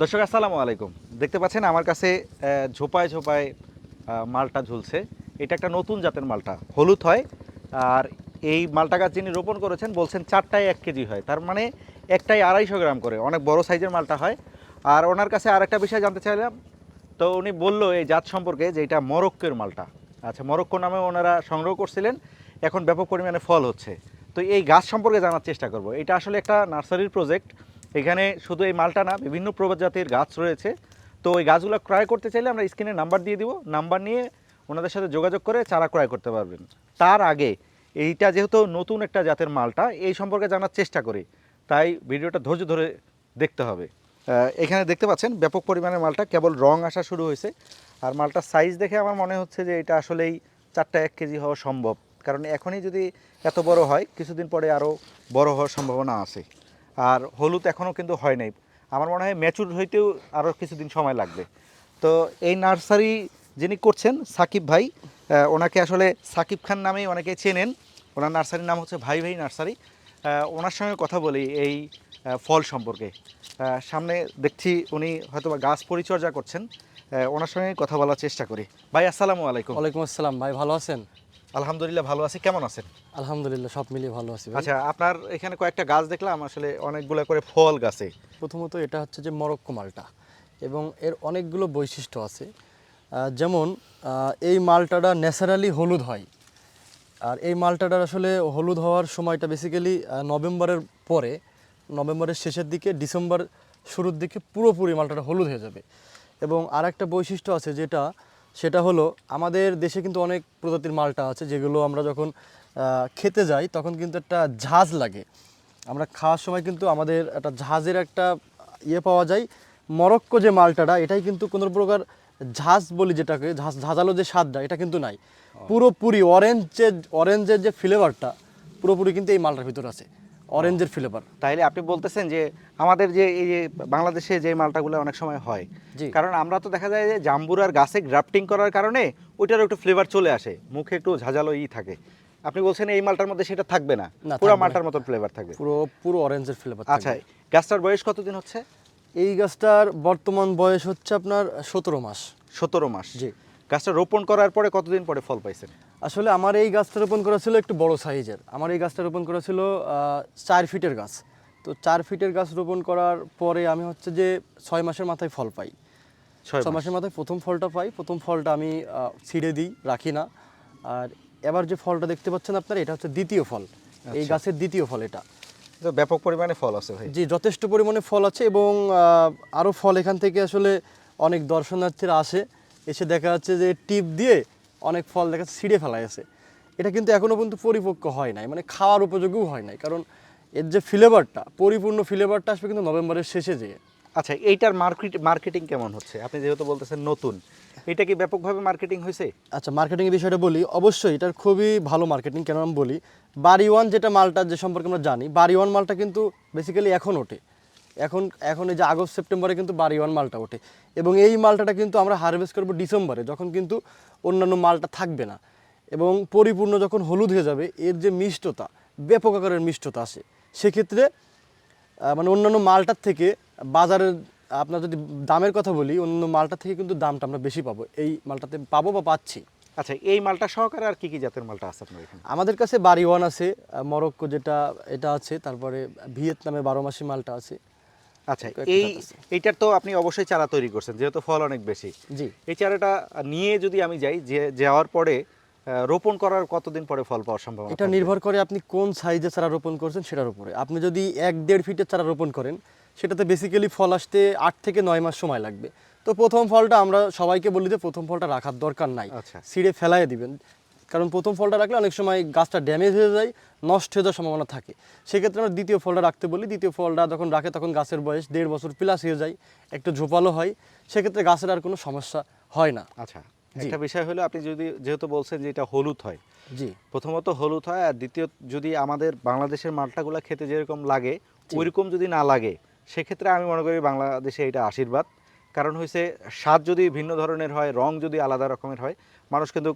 দর্শক, আসসালামু আলাইকুম। দেখতে পাচ্ছেন আমার কাছে ঝোপায় ঝোপায় মালটা ঝুলছে। এটা একটা নতুন জাতের মালটা। হলুদ হয়, আর এই মালটা গাছ যিনি রোপণ করেছেন বলছেন চারটায় এক কেজি হয়। তার মানে একটাই আড়াইশো গ্রাম করে। অনেক বড় সাইজের মালটা হয়। আর ওনার কাছে আর একটা বিষয় জানতে চাইলাম। তো উনি বলল এই জাত সম্পর্কে যে এটা মরক্কোর মালটা। আচ্ছা মরক্কো নামে ওনারা সংগ্রহ করছিলেন। এখন ব্যাপক পরিমাণে ফল হচ্ছে। তো এই গাছ সম্পর্কে জানার চেষ্টা করব। এটা আসলে একটা নার্সারির প্রজেক্ট। এখানে শুধু এই মালটা না, বিভিন্ন প্রজাতির গাছ রয়েছে। তো ওই গাছগুলো ক্রয় করতে চাইলে আমরা স্ক্রিনে নাম্বার দিয়ে দিব। নাম্বার নিয়ে ওনাদের সাথে যোগাযোগ করে চারা ক্রয় করতে পারবেন। তার আগে, এইটা যেহেতু নতুন একটা জাতের মালটা, এই সম্পর্কে জানার চেষ্টা করি। তাই ভিডিওটা ধৈর্য ধরে দেখতে হবে। এখানে দেখতে পাচ্ছেন, ব্যাপক পরিমাণে মালটা কেবল রং আসা শুরু হয়েছে। আর মালটার সাইজ দেখে আমার মনে হচ্ছে যে এটা আসলেই চারটা এক কেজি হওয়া সম্ভব। কারণ এখনই যদি এত বড় হয়, কিছুদিন পরে আরও বড় হওয়ার সম্ভাবনা আছে। আর হলুদ এখনও কিন্তু হয় নাই। আমার মনে হয় ম্যাচুর হইতেও আরও কিছুদিন সময় লাগবে। তো এই নার্সারি যিনি করছেন, সাকিব ভাই ওনাকে আসলে সাকিব খান নামেই অনেকে চেনেন। ওনার নার্সারির নাম হচ্ছে ভাই ভাই নার্সারি। ওনার সঙ্গে কথা বলি এই ফল সম্পর্কে। সামনে দেখছি উনি হয়তো গাছ পরিচর্যা করছেন। ওনার সঙ্গে কথা বলার চেষ্টা করি। ভাই, আসসালামু আলাইকুম। ওয়ালাইকুম আসসালাম। ভাই, ভালো আছেন? আলহামদুলিল্লাহ ভালো আছি। কেমন আছেন? আলহামদুলিল্লাহ সব মিলিয়ে ভালো আছি আচ্ছা আপনার এখানে কয়েকটা গাছ দেখলাম আসলে অনেকগুলো করে ফল গাছে। প্রথমত এটা হচ্ছে যে মরক্কো মালটা এবং এর অনেকগুলো বৈশিষ্ট্য আছে। যেমন এই মালটাটা ন্যাচারালি হলুদ হয়। আর এই মালটাটার আসলে হলুদ হওয়ার সময়টা বেসিক্যালি নভেম্বরের পরে নভেম্বরের শেষের দিকে ডিসেম্বর শুরুর দিকে পুরোপুরি মালটাটা হলুদ হয়ে যাবে। এবং আর একটা বৈশিষ্ট্য আছে যেটা সেটা হলো আমাদের দেশে কিন্তু অনেক প্রজাতির মালটা আছে যেগুলো আমরা যখন খেতে যাই তখন কিন্তু একটা ঝাঁজ লাগে। আমরা খাওয়ার সময় কিন্তু আমাদের একটা ঝাঁজের একটা ইয়ে পাওয়া যায় মরক্কো যে মালটাটা এটাই কিন্তু কোনো প্রকার ঝাঁজ বলি যেটাকে ঝাঁজ ঝাঁঝালো যে স্বাদটা এটা কিন্তু নাই। পুরোপুরি অরেঞ্জের অরেঞ্জের যে ফ্লেভারটা পুরোপুরি কিন্তু এই মালটার ভিতরে আছে। অরেঞ্জের ফ্লেভার। তাইলে আপনি বলতেছেন যে আমাদের যে এই যে বাংলাদেশে যে মালটাগুলো অনেক সময় হয়। কারণ আমরা তো দেখা যায় যে জাম্বুরার গাছে গ্রাফটিং করার কারণে ওইটার একটু ফ্লেভার চলে আসে মুখে একটু ঝাঁঝালো ই থাকে। আপনি বলছেন এই মালটার মধ্যে সেটা থাকবে না না, পুরো মালটার মতন ফ্লেভার থাকবে। পুরো পুরো অরেঞ্জের ফ্লেভার আচ্ছা গাছটার বয়স কতদিন হচ্ছে? এই গাছটার বর্তমান বয়স হচ্ছে আপনার সতেরো মাস। সতেরো মাস। জি। গাছটা রোপণ করার পরে কতদিন পরে ফল পাইছেন? আসলে আমার এই গাছটা রোপণ করা ছিল একটু বড় সাইজের। আমার এই গাছটা রোপণ করা ছিল চার ফিটের গাছ। তো চার ফিটের গাছ রোপণ করার পরে আমি হচ্ছে যে ছয় মাসের মাথায় ফল পাই। ছয় ছয় মাসের মাথায় প্রথম ফলটা পাই। প্রথম ফলটা আমি ছিঁড়ে দিই রাখি না। আর এবার যে ফলটা দেখতে পাচ্ছেন আপনারা এটা হচ্ছে দ্বিতীয় ফল। এই আচ্ছা। গাছের দ্বিতীয় ফল এটা। ব্যাপক পরিমাণে ফল আছে ভাই। জি যথেষ্ট পরিমাণে ফল আছে এবং আরও ফল এখান থেকে আসলে অনেক দর্শনার্থীরা আসে। এসে দেখা যাচ্ছে যে টিপ দিয়ে অনেক ফল দেখা যাচ্ছে ছিঁড়ে ফেলা আছে এটা কিন্তু এখনও পর্যন্ত পরিপক্ক হয় নাই মানে খাওয়ার উপযোগীও হয় নাই কারণ এর যে ফ্লেভারটা পরিপূর্ণ ফ্লেভারটা আসবে কিন্তু নভেম্বরের শেষে যেয়ে। আচ্ছা এইটার মার্কেট মার্কেটিং কেমন হচ্ছে? আপনি যেহেতু বলতেছেন নতুন এটা কি ব্যাপকভাবে মার্কেটিং হয়েছে? আচ্ছা মার্কেটিংয়ের বিষয়টা বলি অবশ্যই এটার খুবই ভালো মার্কেটিং কেন আমি বলি বাড়ি ওয়ান যেটা মালটা যে সম্পর্কে আমরা জানি বাড়ি ওয়ান মালটা কিন্তু বেসিক্যালি এখন ওঠে। এখন এখন এই যে আগস্ট সেপ্টেম্বরে কিন্তু বাড়ি ওয়ান মালটা ওঠে। এবং এই মালটাটা কিন্তু আমরা হারভেস্ট করব ডিসেম্বরে যখন কিন্তু অন্যান্য মালটা থাকবে না। এবং পরিপূর্ণ যখন হলুদ হয়ে যাবে এর যে মিষ্টতা ব্যাপক আকারের মিষ্টতা আসে। সেক্ষেত্রে মানে অন্যান্য মালটার থেকে বাজারের আপনার যদি দামের কথা বলি অন্য মালটার থেকে কিন্তু দামটা আমরা বেশি পাবো। এই মালটাতে পাবো বা পাচ্ছি। আচ্ছা এই মালটা সহকারে আর কি কি জাতের মালটা আছে আপনার এখানে? আমাদের কাছে বাড়ি ওয়ান আছে মরক্কো যেটা এটা আছে তারপরে ভিয়েতনামে বারো মাসি মালটা আছে। আচ্ছা এই এইটার তো আপনি অবশ্যই চারা তৈরি করছেন যেহেতু ফল অনেক বেশি। জি। এই চারাটা নিয়ে যদি আমি যাই যে যাওয়ার পরে রোপণ করার কতদিন পরে ফল পাওয়ার সম্ভাবনা এটা নির্ভর করে আপনি কোন সাইজে চারা রোপণ করছেন সেটার উপরে। আপনি যদি এক দেড় ফিটের চারা রোপণ করেন সেটাতে বেসিক্যালি ফল আসতে আট থেকে নয় মাস সময় লাগবে। তো প্রথম ফলটা আমরা সবাইকে বলি যে প্রথম ফলটা রাখার দরকার নাই। আচ্ছা। ছিঁড়ে ফেলাই দিবেন। কারণ প্রথম ফলটা রাখলে অনেক সময় গাছটা ড্যামেজ হয়ে যায় নষ্ট হয়ে যাওয়ার সম্ভাবনা থাকে। সেক্ষেত্রে আমরা দ্বিতীয় ফলটা রাখতে বলি। দ্বিতীয় ফলটা যখন রাখে তখন গাছের বয়স দেড় বছর প্লাস হয়ে যায় একটু ঝোপালো হয়। সেক্ষেত্রে গাছের আর কোনো সমস্যা হয় না। আচ্ছা একটা বিষয় হলো আপনি যদি যেহেতু বলছেন যে এটা হলুদ হয় জি। প্রথমত হলুদ হয় আর দ্বিতীয় যদি আমাদের বাংলাদেশের মালটাগুলো খেতে যেরকম লাগে ওইরকম যদি না লাগে সেক্ষেত্রে আমি মনে করি বাংলাদেশে এটা আশীর্বাদ। কারণ হয়েছে স্বাদ যদি ভিন্ন ধরনের হয় রং যদি আলাদা রকমের হয় মানুষ কিন্তু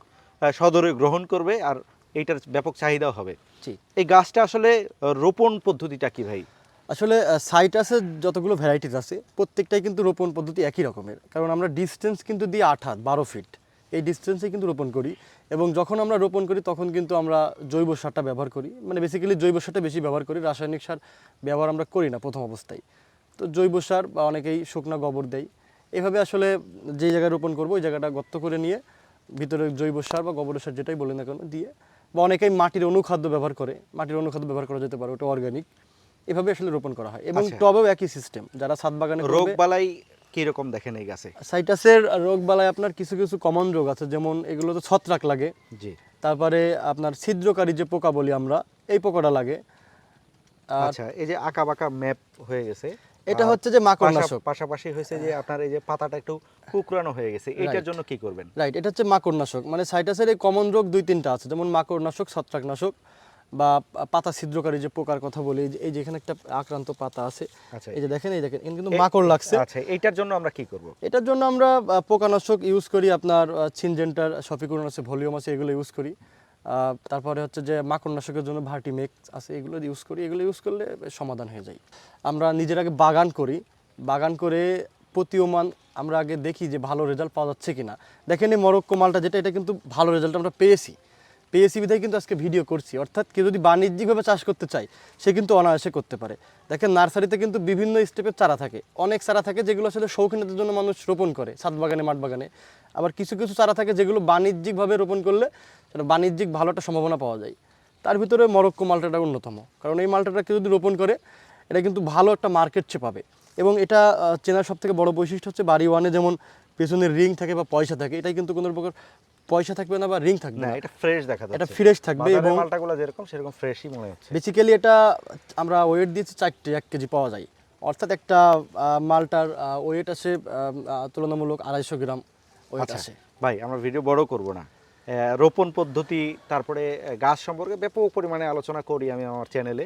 সদরে গ্রহণ করবে আর এইটার ব্যাপক চাহিদাও হবে। জি। এই গাছটা আসলে রোপণ পদ্ধতিটা কি ভাই? আসলে সাইটাসের যতগুলো ভ্যারাইটিস আছে প্রত্যেকটাই কিন্তু রোপণ পদ্ধতি একই রকমের। কারণ আমরা ডিস্টেন্স কিন্তু দিই আট হাত বারো ফিট। এই ডিস্টেন্সে কিন্তু রোপণ করি এবং যখন আমরা রোপণ করি তখন কিন্তু আমরা জৈব সারটা ব্যবহার করি। মানে বেসিক্যালি জৈব সারটা বেশি ব্যবহার করি রাসায়নিক সার ব্যবহার আমরা করি না প্রথম অবস্থায়। তো জৈব সার বা অনেকেই শুকনা গোবর দেয়। এভাবে আসলে যে জায়গায় রোপণ করব ওই জায়গাটা গর্ত করে নিয়ে ভিতরে জৈব সার বা গোবর সার যেটাই বলে না কেন দিয়ে বা অনেকেই মাটির অনুখাদ্য ব্যবহার করে মাটির অনুখাদ্য ব্যবহার করা যেতে পারে ওটা অর্গানিক এভাবে আসলে রোপণ করা হয়। এবং আচ্ছা। টবেও একই সিস্টেম যারা ছাদ বাগানে রোগ বালাই কীরকম দেখেন এই গাছে? সাইটাসের রোগ বালায় আপনার কিছু কিছু কমন রোগ আছে যেমন এগুলো তো ছত্রাক লাগে। জি। তারপরে আপনার ছিদ্রকারী যে পোকা বলি আমরা এই পোকাটা লাগে। আচ্ছা এই যে আঁকা বাঁকা ম্যাপ হয়ে গেছে এটা হচ্ছে যে মাকড়নাশক। পাশাপাশি হয়েছে যে আপনার এই যে পাতাটা একটু কুকরানো হয়ে গেছে এটার জন্য কি করবেন? রাইট এটা হচ্ছে মাকড়নাশক। মানে সাইটাসের এই কমন রোগ দুই তিনটা আছে যেমন মাকড়নাশক ছত্রাকনাশক বা পাতা ছিদ্রকারী যে পোকার কথা বলি এই যে- এখানে একটা আক্রান্ত পাতা আছে। আচ্ছা। এই যে দেখেন এই দেখেন এখানে কিন্তু মাকড় লাগছে। আচ্ছা এইটার জন্য আমরা কি করব? এটার জন্য আমরা পোকানাশক ইউজ করি আপনার ছিনজেন্টার সফিকুরন আছে ভলিউম আছে এগুলো ইউজ করি। তারপরে হচ্ছে যে মাকড়নাশকের জন্য ভার্টিমেক্স আছে, এগুলো ইউজ করি। এগুলো ইউজ করলে সমাধান হয়ে যায়। আমরা নিজের আগে বাগান করি। বাগান করে প্রতীয়মান আমরা আগে দেখি যে ভালো রেজাল্ট পাওয়া যাচ্ছে কিনা। দেখেন এই মরক্কো মালটা যেটা, এটা কিন্তু ভালো রেজাল্ট আমরা পেয়েছি। পেয়েছি বিধায় কিন্তু আজকে ভিডিও করছি। অর্থাৎ কেউ যদি বাণিজ্যিকভাবে চাষ করতে চায়, সে কিন্তু অনায়াসে করতে পারে। দেখেন নার্সারিতে কিন্তু বিভিন্ন স্টেপের চারা থাকে। অনেক চারা থাকে যেগুলো আসলে শৌখিনতার জন্য মানুষ রোপণ করে ছাদ বাগানে, মাঠ বাগানে। আবার কিছু কিছু চারা থাকে যেগুলো বাণিজ্যিকভাবে রোপণ করলে সেটা বাণিজ্যিক ভালো একটা সম্ভাবনা পাওয়া যায়। তার ভিতরে মরক্কো মালটাটা অন্যতম। কারণ এই মালটাটা কেউ যদি রোপণ করে এটা কিন্তু ভালো একটা মার্কেট চেয়ে পাবে। এবং এটা চেনার সব থেকে বড় বৈশিষ্ট্য হচ্ছে বাড়ি ওয়ানে যেমন পেছনের রিং থাকে বা পয়সা থাকে এটাই কিন্তু কোনো প্রকার পয়সা থাকবে না বা রিং থাকবে না এটা ফ্রেশ দেখা যাচ্ছে। এটা ফ্রেশ থাকবে এবং- মালটাগুলো যেরকম সেরকম ফ্রেশই মনে হচ্ছে। বেসিক্যালি এটা আমরা ওয়েট দিয়েছি চারটে এক কেজি পাওয়া যায়। অর্থাৎ একটা মালটার ওয়েট আছে তুলনামূলক আড়াইশো গ্রাম। ওয়েট আচ্ছা আছে ভাই আমরা ভিডিও বড় করব না। রোপণ পদ্ধতি তারপরে গাছ সম্পর্কে ব্যাপক পরিমাণে আলোচনা করি আমি আমার চ্যানেলে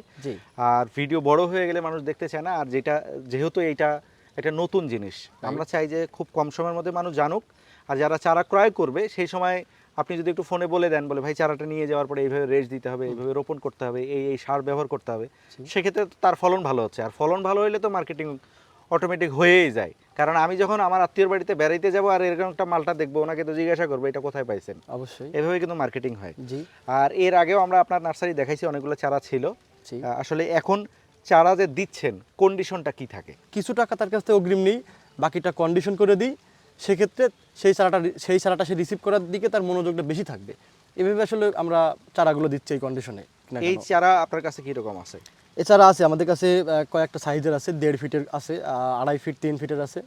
আর ভিডিও বড় হয়ে গেলে মানুষ দেখতে চায় না আর যেটা যেহেতু এইটা এটা নতুন জিনিস আমরা চাই যে খুব কম সময়ের মধ্যে মানুষ জানুক আর যারা চারা ক্রয় করবে সেই সময় আপনি যদি একটু ফোনে বলে দেন বলে ভাই চারাটা নিয়ে যাওয়ার পরে এইভাবে রেস্ট দিতে হবে এইভাবে রোপণ করতে হবে এই এই সার ব্যবহার করতে হবে। সেক্ষেত্রে তার ফলন ভালো হচ্ছে আর ফলন ভালো হলে তো মার্কেটিং অটোমেটিক হয়েই যায়। কারণ আমি যখন আমার আত্মীয়র বাড়িতে বেড়াইতে যাব আর এরকম একটা মালটা দেখব ওনাকে তো জিজ্ঞাসা করব এটা কোথায় পাইছেন? অবশ্যই। এভাবে কিন্তু মার্কেটিং হয়। জি। আর এর আগেও আমরা আপনার নার্সারি দেখাইছি অনেকগুলো চারা ছিল। আসলে এখন চারা যে দিচ্ছেন কন্ডিশনটা কি থাকে? কিছু টাকা তার কাছ থেকে অগ্রিম নিই বাকিটা কন্ডিশন করে দিই। সেক্ষেত্রে সেই চারাটা সেই চারাটা সে রিসিভ করার দিকে তার মনোযোগটা বেশি থাকবে। এভাবে আসলে আমরা চারাগুলো দিচ্ছি এই কন্ডিশনে এই চারা আপনার কাছে কি রকম আছে? এছাড়া আছে আমাদের কাছে কয়েকটা সাইজের আছে দেড় ফিটের আছে আড়াই ফিট তিন ফিটের আছে।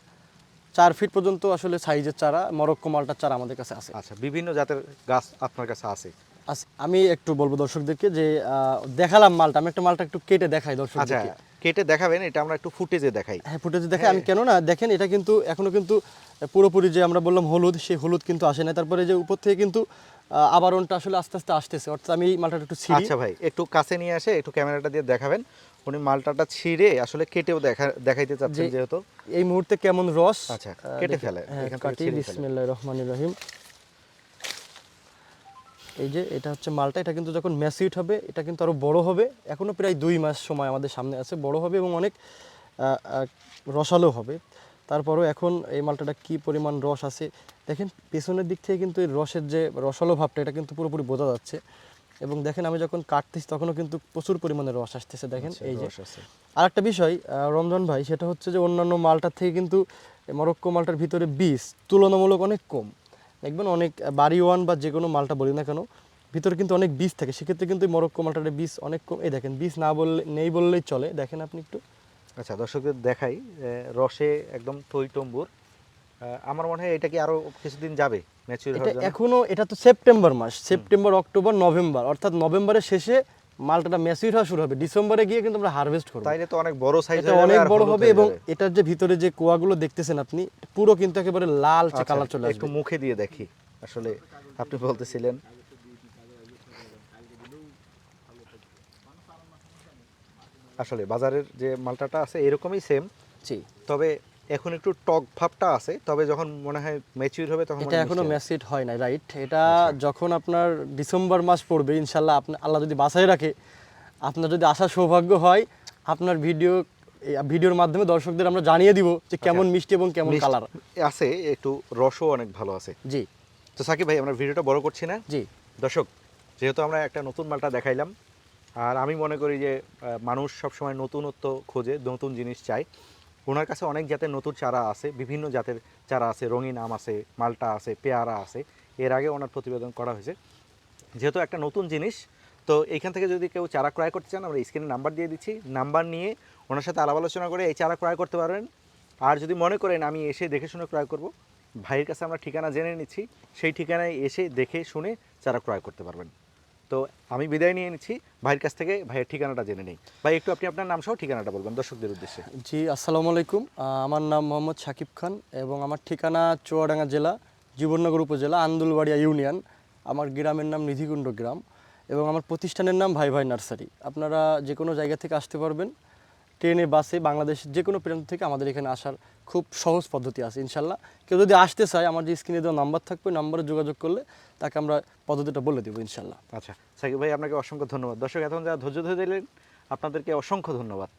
চার ফিট পর্যন্ত আসলে সাইজের চারা মরক্কো মালটার চারা আমাদের কাছে আছে। আচ্ছা বিভিন্ন জাতের গাছ আপনার কাছে আছে? আচ্ছা, আমি একটু বলব দর্শকদেরকে যে দেখালাম মালটা আমি একটা মালটা একটু কেটে দেখাই আচ্ছা দর্শকদেরকে কেটে দেখাবেন এটা আমরা একটু ফুটেজে দেখাই। হ্যাঁ ফুটেজে দেখাই আমি কেন না দেখেন এটা কিন্তু এখনও কিন্তু পুরোপুরি যে আমরা বললাম হলুদ সেই হলুদ কিন্তু আসে না তারপরে যে উপর থেকে কিন্তু আবরণটা আসলে আস্তে আস্তে আসতেছে। অর্থাৎ আমি এই মালটা একটু ছিঁড়ি। আচ্ছা ভাই একটু কাছে নিয়ে আসে একটু ক্যামেরাটা দিয়ে দেখাবেন। উনি মালটাটা ছিঁড়ে আসলে কেটেও দেখা দেখাইতে চাচ্ছেন যেহেতু। এই মুহূর্তে কেমন রস? আচ্ছা, কেটে ফেলে, হ্যাঁ কাটি। বিসমিল্লাহির রহমানির রহিম। এই যে এটা হচ্ছে মালটা। এটা কিন্তু যখন ম্যাসিউট হবে এটা কিন্তু আরও বড় হবে। এখনও প্রায় দুই মাস সময় আমাদের সামনে আছে। বড় হবে এবং অনেক রসালো হবে। তারপরও এখন এই মালটাটা কি পরিমাণ রস আছে? দেখেন পেছনের দিক থেকে কিন্তু এই রসের যে রসালো ভাবটা এটা কিন্তু পুরোপুরি বোঝা যাচ্ছে। এবং দেখেন আমি যখন কাটতেছি তখনও কিন্তু প্রচুর পরিমাণে রস আসতেছে। দেখেন আচ্ছা, এই যে আর একটা বিষয় রমজান ভাই সেটা হচ্ছে যে অন্যান্য মালটার থেকে কিন্তু মরক্কো মালটার ভিতরে বীজ তুলনামূলক অনেক কম। দেখবেন অনেক বাড়ি ওয়ান বা যে কোনো মালটা বলি না কেন ভিতরে কিন্তু অনেক বীজ থাকে। সেক্ষেত্রে কিন্তু মরক্কো মালটার বীজ অনেক কম। এই দেখেন বীজ না বললে নেই বললেই চলে। দেখেন আপনি একটু। আচ্ছা দর্শকদের দেখাই রসে একদম টইটম্বুর আহ, আমার মনে হয় এটা কি আরও কিছুদিন যাবে ম্যাচিউর এটা এখনও এটা তো সেপ্টেম্বর মাস সেপ্টেম্বর অক্টোবর নভেম্বর। অর্থাৎ নভেম্বরের শেষে মালটাটা ম্যাচিউর হওয়া শুরু হবে। ডিসেম্বরে গিয়ে কিন্তু আমরা হারভেস্ট করব। তাইলে তো অনেক বড় সাইজ এটা অনেক বড় হবে এবং এটার যে ভিতরে যে কোয়াগুলো দেখতেছেন আপনি পুরো কিন্তু একেবারে লাল আচ্ছা, কালার চলে একটু মুখে দিয়ে দেখি আসলে আপনি বলতেছিলেন। আসলে বাজারের যে মালটাটা আছে এরকমই সেম জি। তবে এখন একটু টক ভাবটা আছে তবে যখন মনে হয় ম্যাচিউর হবে তখন এটা এখনও। ম্যাসিড হয় না রাইট এটা যখন আপনার ডিসেম্বর মাস পড়বে ইনশাল্লাহ আপনি আল্লাহ যদি বাসায় রাখে আপনার যদি আসার সৌভাগ্য হয় আপনার ভিডিও ভিডিওর মাধ্যমে দর্শকদের আমরা জানিয়ে দিব যে কেমন মিষ্টি এবং কেমন কালার আছে একটু রসও অনেক ভালো আছে। জি। তো সাকিব ভাই আমরা ভিডিওটা বড় করছি না? জি। দর্শক যেহেতু আমরা একটা নতুন মালটা দেখাইলাম আর আমি মনে করি যে মানুষ সবসময় নতুনত্ব খোঁজে, নতুন জিনিস চায়। ওনার কাছে অনেক জাতের নতুন চারা আছে, বিভিন্ন জাতের চারা আছে, রঙিন আম আছে, মালটা আছে, পেয়ারা আছে। এর আগে ওনার প্রতিবেদন করা হয়েছে। যেহেতু একটা নতুন জিনিস, তো এইখান থেকে যদি কেউ চারা ক্রয় করতে চান, আমরা স্ক্রিনে নাম্বার দিয়ে দিচ্ছি। নাম্বার নিয়ে ওনার সাথে আলাপ আলোচনা করে এই চারা ক্রয় করতে পারবেন। আর যদি মনে করেন আমি এসে দেখে শুনে ক্রয় করব, ভাইয়ের কাছে আমরা ঠিকানা জেনে নিচ্ছি। সেই ঠিকানায় এসে দেখে শুনে চারা ক্রয় করতে পারবেন। তো আমি বিদায় নিয়ে নিচ্ছি। ভাইয়ের কাছ থেকে ভাইয়ের ঠিকানাটা জেনে নেই। ভাই, একটু আপনি আপনার নাম সহ ঠিকানাটা বলবেন দর্শকদের উদ্দেশ্যে। জি, আসসালামু আলাইকুম। আমার নাম মোহাম্মদ সাকিব খান এবং আমার ঠিকানা চুয়াডাঙ্গা জেলা, জীবননগর উপজেলা, আন্দুলবাড়িয়া ইউনিয়ন। আমার গ্রামের নাম নিধিকুণ্ড গ্রাম এবং আমার প্রতিষ্ঠানের নাম ভাই ভাই নার্সারি। আপনারা যে কোনো জায়গা থেকে আসতে পারবেন। ট্রেনে, বাসে, বাংলাদেশের যে কোনো প্রান্ত থেকে আমাদের এখানে আসার খুব সহজ পদ্ধতি আছে, ইনশাল্লাহ। কেউ যদি আসতে চায়, আমার যে স্ক্রিনে দেওয়া নাম্বার থাকবে নাম্বারে যোগাযোগ করলে তাকে আমরা পদ্ধতিটা বলে দেবো, ইনশাল্লাহ। আচ্ছা সাকিব ভাই, আপনাকে অসংখ্য ধন্যবাদ। দর্শক এখন যারা ধৈর্য ধরে দিলেন আপনাদেরকে অসংখ্য ধন্যবাদ।